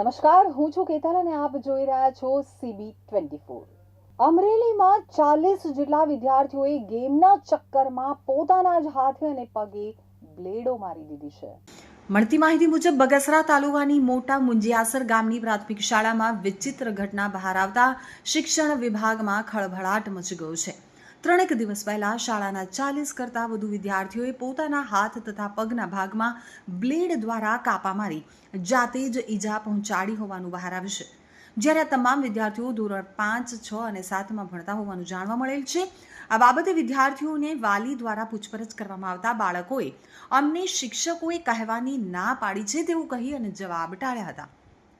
નમસ્કાર, હું છું કેતલ અને આપ જોઈ રહ્યા છો સીબી ટ્વેન્ટી ફોર અમરેલીમાં ચાલીસ જેટલા વિદ્યાર્થીઓએ ગેમના ચક્કરમાં પોતાના જ હાથે અને પગે બ્લેડો મારી દીધી છે. મળતી માહિતી મુજબ, બગસરા તાલુકાની મોટા મુંજિયાસર ગામની પ્રાથમિક શાળામાં વિચિત્ર ઘટના બહાર આવતા શિક્ષણ વિભાગમાં ખળભળાટ મચી ગયો છે. ત્રણેક દિવસ પહેલાં શાળાના ચાલીસ કરતાં વધુ વિદ્યાર્થીઓએ પોતાના હાથ તથા પગના ભાગમાં બ્લેડ દ્વારા કાપા મારી, જાતે જ ઈજા પહોંચાડી હોવાનું બહાર આવ્યું છે. જ્યારે આ તમામ વિદ્યાર્થીઓ ધોરણ પાંચ, છ અને સાતમાં ભણતા હોવાનું જાણવા મળેલ છે, આ બાબતે વિદ્યાર્થીઓને વાલી દ્વારા પૂછપરછ કરવામાં આવતા બાળકોએ અમને શિક્ષકોએ કહેવાની ના પાડી છે તેવું કહી અને જવાબ ટાળ્યા હતા.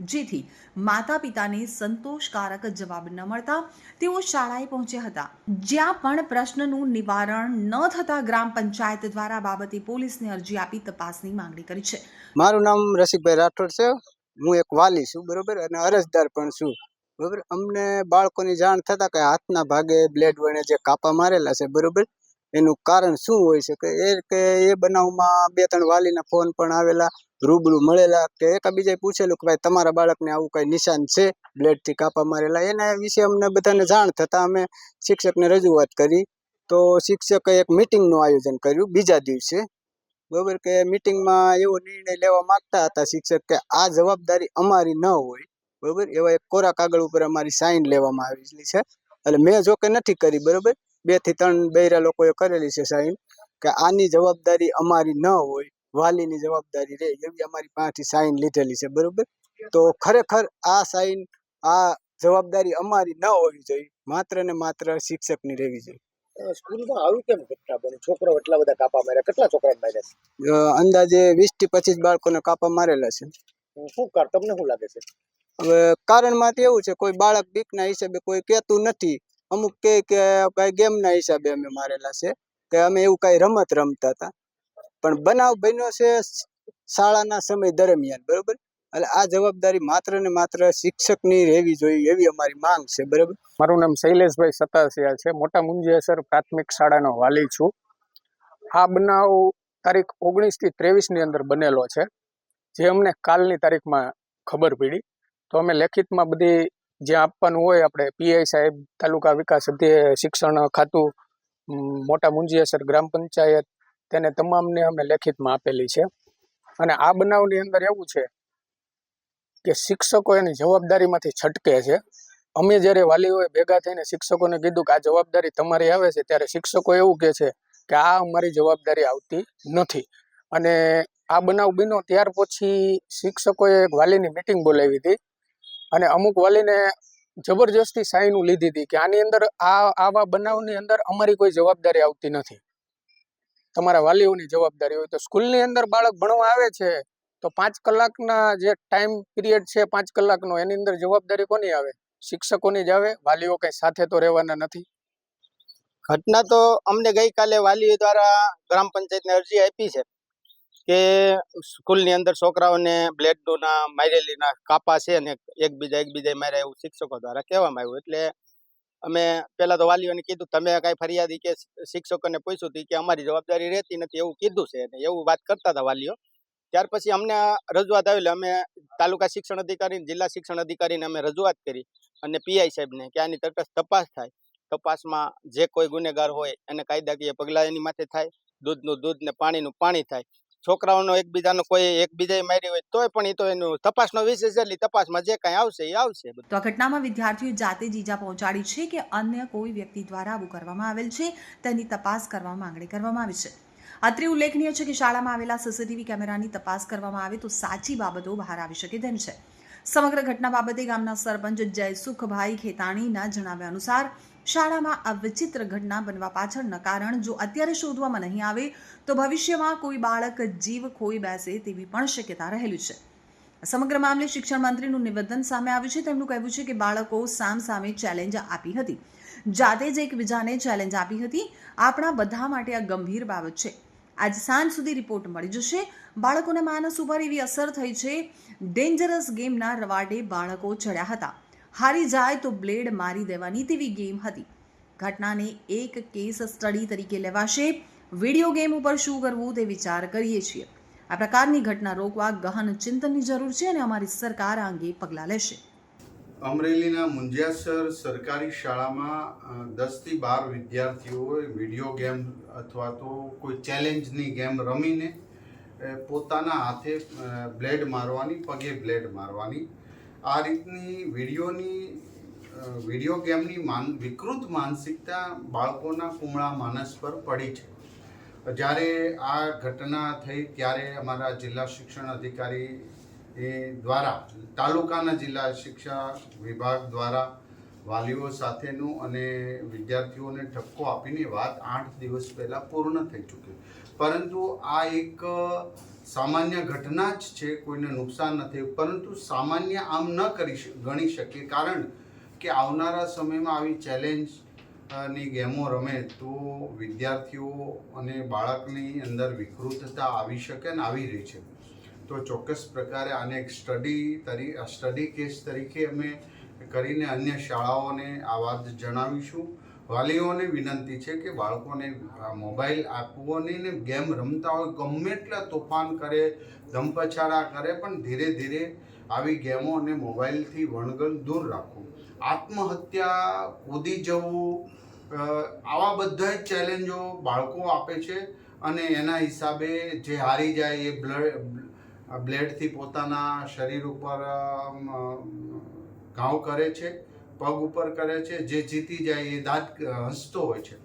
જેથી માતા પિતાને સંતોષકારક જવાબ ન મળતા તેઓ શાળાએ પહોંચ્યા હતા. જ્યાં પણ પ્રશ્નનું નિવારણ ન થતા ગ્રામ પંચાયત દ્વારા બાબતે પોલીસને અરજી આપી તપાસની માંગણી કરી છે. મારું નામ રસિકભાઈ રાઠોડ છે. હું એક વાલી છું, બરોબર? અને અરજદાર પણ છું, બરોબર? અમને બાળકોની જાણ થતાં કે હાથના ભાગે બ્લેડ વડે જે કાપા મારેલા છે, બરોબર? એનું કારણ શું હોય છે કે એ કે એ બનાવમાં બે ત્રણ વાલીના ફોન પણ આવેલા રૂબરૂ મળેલા કે એકાબીજાએ પૂછેલું કે ભાઈ તમારા બાળકને આવું કઈ નિશાન છે? બ્લેડથી કાપા મારેલા. એના વિશે અમને બધાને જાણ થતાં અમે શિક્ષકને રજૂઆત કરી. તો શિક્ષકે એક મિટિંગનું આયોજન કર્યું બીજા દિવસે. બરોબર કે મિટિંગમાં એવો નિર્ણય લેવા માંગતા હતા શિક્ષક કે આ જવાબદારી અમારી ન હોય. બરોબર? એવા એક કોરા કાગળ ઉપર અમારી સાઇન લેવામાં આવેલી છે. એટલે મેં જો કે નથી કરી, બરોબર? બેથી ત્રણ બૈરા લોકોએ કરેલી છે સાઈન કે આની જવાબદારી અમારી ન હોય. વાલીની જવાબદારી રહે એવી અમારી પાસેથી સાઈન લીધેલી છે બરોબર? તો ખરેખર આ સાઈન આ જવાબદારી અમારી ન હોવી જોઈએ માત્ર ને માત્ર શિક્ષકની રહેવી જોઈએ. સ્કૂલમાં આવી કેમ ઘટના બની? છોકરો એટલા બધા કાપા માર્યા. કેટલા છોકરા માર્યા અંદાજે વીસથી પચીસ બાળકોને કાપા મારેલા છે. શું કર તમને શું લાગે છે? હવે કારણમાં તો એવું છે કોઈ બાળક બીકના હિસાબે કોઈ કહેતું નથી. અમુક કહે કે ભાઈ ગેમના હિસાબે અમે મારેલા છે કે અમે એવું કાંઈ રમત રમતા હતા. પણ બનાવ બન્યો છે શાળાના સમય દરમિયાન, બરોબર? એટલે આ જવાબદારી માત્ર ને માત્ર શિક્ષકની રહેવી જોઈએ એવી અમારી માંગ છે, બરોબર? મારું નામ શૈલેષભાઈ સતાસિયા છે. મોટા મુંજેસર પ્રાથમિક શાળાનો વાલી છું. આ બનાવ તારીખ ઓગણીસથી ત્રેવીસની અંદર બનેલો છે, જે અમને કાલની તારીખમાં ખબર પડી. તો અમે લેખિતમાં બધી જે આપવાનું હોય, આપણે પીઆઈ સાહેબ, તાલુકા વિકાસ શિક્ષણ ખાતું મોટા મુંજિયાસર ગ્રામ પંચાયત તેને તમામને અમે લેખિતમાં આપેલી છે. અને આ બનાવની અંદર એવું છે કે શિક્ષકો એની જવાબદારીમાંથી છટકે છે. અમે જ્યારે વાલીઓએ ભેગા થઈને શિક્ષકોને કીધું કે આ જવાબદારી તમારી આવે છે, ત્યારે શિક્ષકો એવું કહે છે કે આ અમારી જવાબદારી આવતી નથી. અને આ બનાવ બન્યો ત્યાર પછી શિક્ષકોએ એક વાલીની મિટિંગ બોલાવી હતી. અને અમુક વાલીને જબરજસ્તી સાઈનું લીધી હતી કે આની અંદર આ, આવા બનાવની અંદર અમારી કોઈ જવાબદારી આવતી નથી. તમારા વાલીઓની જવાબદારી હોય તો સ્કૂલની અંદર બાળક ભણવા આવે છે, તો પાંચ કલાકના જે ટાઈમ પિરિયડ છે પાંચ કલાકનો, એની અંદર જવાબદારી કોની આવે? શિક્ષકોની જ આવે, વાલીઓ કઈ સાથે તો રહેવાના નથી? ઘટના તો અમને ગઈકાલે વાલીઓ દ્વારા ગ્રામ પંચાયતને અરજી આપી છે કે સ્કૂલની અંદર છોકરાઓને બ્લેડના મારેલીના કાપા છે અને એકબીજા એકબીજા માર્યા એવું શિક્ષકો દ્વારા કહેવામાં આવ્યું. એટલે અમે પહેલાં તો વાલીઓને કીધું તમે કાંઈ ફરિયાદી કે શિક્ષકોને પૂછ્યું હતી કે અમારી જવાબદારી રહેતી નથી એવું કીધું છે અને એવું વાત કરતા હતા વાલીઓ. ત્યાર પછી અમને રજૂઆત આવેલી, અમે તાલુકા શિક્ષણ અધિકારી જિલ્લા શિક્ષણ અધિકારીને અમે રજૂઆત કરી અને પીઆઈ સાહેબને કે આની તટસ્થ તપાસ થાય. તપાસમાં જે કોઈ ગુનેગાર હોય એને કાયદાકીય પગલાં એની માથે થાય, દૂધનું દૂધ ને પાણીનું પાણી થાય. છોકરાઓનો એકબીજાનો કોઈ એકબીજાએ મારી હોય તોય પણ એ તો એનું તપાસનો વિષય છે, એટલે તપાસમાં જે કાંઈ આવશે એ આવશે તો આ ઘટનામાં વિદ્યાર્થીઓ જાતે જ ઈજા પહોંચાડી છે કે અન્ય કોઈ વ્યક્તિ દ્વારા આવું કરવામાં આવેલ છે? તેની તપાસ કરવા માંગણી કરવામાં આવી છે. અત્રે ઉલ્લેખનીય છે કે શાળામાં આવેલા સીસીટીવી કેમેરાની તપાસ કરવામાં આવે તો સાચી બાબતો બહાર આવી શકે તેમ છે. સમગ્ર ઘટના બાબતે ગામના સરપંચ જયસુખભાઈ ખેતાણીના જણાવ્યા અનુસાર શાળામાં આ વિચિત્ર ઘટના બનવા પાછળના કારણ જો અત્યારે શોધવામાં નહીં આવે, તો ભવિષ્યમાં કોઈ બાળક જીવ ખોઈ બેસે તેવી પણ શક્યતા રહેલી છે. સમગ્ર મામલે શિક્ષણ મંત્રીનું નિવેદન સામે આવ્યું છે. તેમનું કહેવું છે કે બાળકો સામ સામે ચેલેન્જ આપી હતી. જાતે જ એકબીજાને ચેલેન્જ આપી હતી. આપણા બધા માટે આ ગંભીર બાબત છે. આજ સાંજ સુધી રિપોર્ટ મળી જશે. બાળકોના માનસ ઉપર એવી અસર થઈ છે. ડેન્જરસ ગેમના રવાડે બાળકો ચડ્યા હતા. હારી જાય તો બ્લેડ મારી દેવાની તેવી ગેમ હતી. ઘટનાને એક કેસ સ્ટડી તરીકે લેવાશે. વીડિયો ગેમ ઉપર શું કરવું તે વિચાર કરીએ છીએ. આ પ્રકારની ઘટના રોકવા ગહન ચિંતનની જરૂર છે અને અમારી સરકાર આ અંગે પગલાં લેશે. અમરેલીના મુંજિયાસર સરકારી શાળામાં દસથી બાર વિદ્યાર્થીઓએ વીડિયો ગેમ અથવા તો કોઈ ચેલેન્જની ગેમ રમીને પોતાના હાથે બ્લેડ મારવાની, પગે બ્લેડ મારવાની આ રીતની વિડીયોની વીડિયો ગેમની માન, વિકૃત માનસિકતા બાળકોના કુમળા માનસ પર પડી છે. જ્યારે આ ઘટના થઈ ત્યારે અમારા જિલ્લા શિક્ષણ અધિકારી દ્વારા, તાલુકાના જિલ્લા શિક્ષા વિભાગ દ્વારા વાલીઓ સાથેનું અને વિદ્યાર્થીઓને ઠપકો આપીને વાત આઠ દિવસ પહેલાં પૂર્ણ થઈ ચૂકી. પરંતુ આ એક સામાન્ય ઘટના જ છે, કોઈને નુકસાન નથી પરંતુ સામાન્ય આમ ન કરી ગણી શકીએ. કારણ કે આવનારા સમયમાં આવી ચેલેન્જની ગેમો રમે તો વિદ્યાર્થીઓ અને બાળકની અંદર વિકૃતતા આવી શકે ને આવી રહી છે. તો ચોક્કસ પ્રકારે આને એક સ્ટડી તરી સ્ટડી કેસ તરીકે અમે કરીને અન્ય શાળાઓને આ વાત જણાવીશું. વાલીઓને વિનંતી છે કે બાળકોને મોબાઈલ આપવો નહીં ને ગેમ રમતા હોય, ગમે એટલા તોફાન કરે ધમપછાડા કરે, પણ ધીરે ધીરે આવી ગેમો અને મોબાઈલથી વણગલ દૂર રાખવું. આત્મહત્યા કૂદી જવું આવા બધા જ ચેલેન્જો બાળકો આપે છે અને એના હિસાબે જે હારી જાય એ બ્લડ, બ્લેડથી પોતાના શરીર ઉપર ઘાવ કરે છે, પગ ઉપર કરે છે, જે જીતી જાય એ દાંત હસતો હોય છે.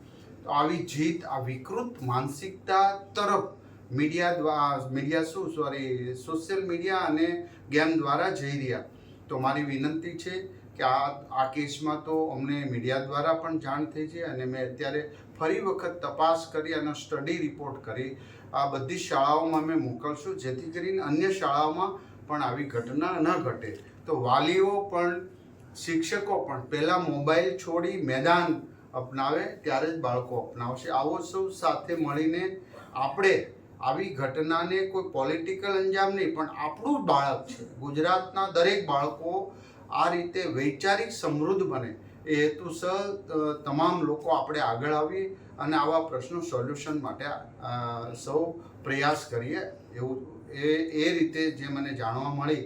તો આવી જીત, આ વિકૃત માનસિકતા તરફ મીડિયા દ્વારા મીડિયા શું સોરી સોશિયલ મીડિયા અને ગેમ દ્વારા જઈ રહ્યા. તો મારી વિનંતી છે કે આ આ કેસમાં તો અમને મીડિયા દ્વારા પણ જાણ થઈ છે અને મેં અત્યારે ફરી વખત તપાસ કરી અને સ્ટડી રિપોર્ટ કરી. આ બધી શાળાઓમાં અમે મોકલશું, જેથી કરીને અન્ય શાળાઓમાં પણ આવી ઘટના ન ઘટે. તો વાલીઓ પણ, શિક્ષકો પણ પહેલાં મોબાઈલ છોડી મેદાન અપનાવે ત્યારે જ બાળકો અપનાવશે. આવો સૌ સાથે મળીને આપણે આવી ઘટનાને કોઈ પોલિટિકલ અંજામ નહીં, પણ આપણું બાળક છે. ગુજરાતના દરેક બાળકો આ રીતે વૈચારિક સમૃદ્ધ બને. એ હેતુસર તમામ લોકો આપણે આગળ આવીએ અને આવા પ્રશ્નો સોલ્યુશન માટે સૌ પ્રયાસ કરીએ. એવું એ એ રીતે જે મને જાણવા મળી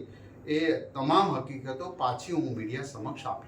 એ તમામ હકીકતો પાછી હું મીડિયા સમક્ષ આપીશ.